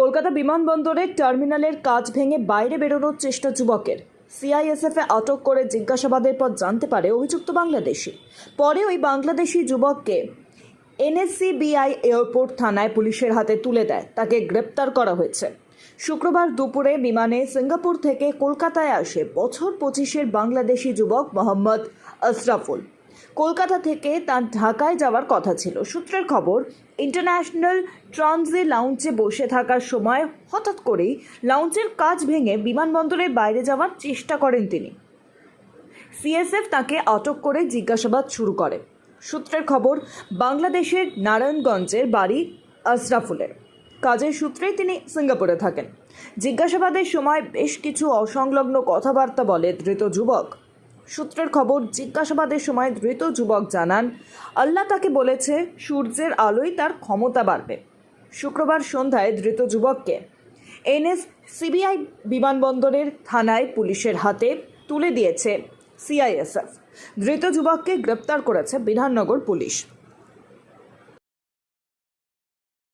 কলকাতা বিমানবন্দরের টার্মিনালের কাজ ভেঙে বাইরে বেরোনোর চেষ্টা যুবকের। সিআইএসএফে আটক করে জিজ্ঞাসাবাদের পর জানতে পারে অভিযুক্ত বাংলাদেশি। পরে ওই বাংলাদেশি যুবককে এনএসসিবিআই এয়ারপোর্ট থানায় পুলিশের হাতে তুলে দেয়। তাকে গ্রেপ্তার করা হয়েছে। শুক্রবার দুপুরে বিমানে সিঙ্গাপুর থেকে কলকাতায় আসে বছর পঁচিশের বাংলাদেশি যুবক মোহাম্মদ আশরাফুল। কলকাতা থেকে তার ঢাকায় যাওয়ার কথা ছিল। সূত্রের খবর, ইন্টারন্যাশনাল ট্রানজি লাউঞ্জে বসে থাকার সময় হঠাৎ করেই লাউঞ্জের কাজ ভেঙে বিমানবন্দরের বাইরে যাওয়ার চেষ্টা করেন তিনি। সিএসএফ তাকে আটক করে জিজ্ঞাসাবাদ শুরু করে। সূত্রের খবর, বাংলাদেশের নারায়ণগঞ্জের বাড়ি আশরাফুলের। কাজের সূত্রেই তিনি সিঙ্গাপুরে থাকেন। জিজ্ঞাসাবাদের সময় বেশ কিছু অসংলগ্ন কথাবার্তা বলে ধৃত যুবক। সূত্রের খবর, জিজ্ঞাসাবাদের সময় ধৃত যুবক জানান, আল্লাহ তাকে বলেছে, সূর্যের আলোয় তার ক্ষমতা বাড়বে। শুক্রবার সন্ধ্যায় ধৃত যুবককে এনএস সিবিআই বিমানবন্দরের থানায় পুলিশের হাতে তুলে দিয়েছে সিআইএসএফ। ধৃত যুবককে গ্রেপ্তার করেছে বিধাননগর পুলিশ।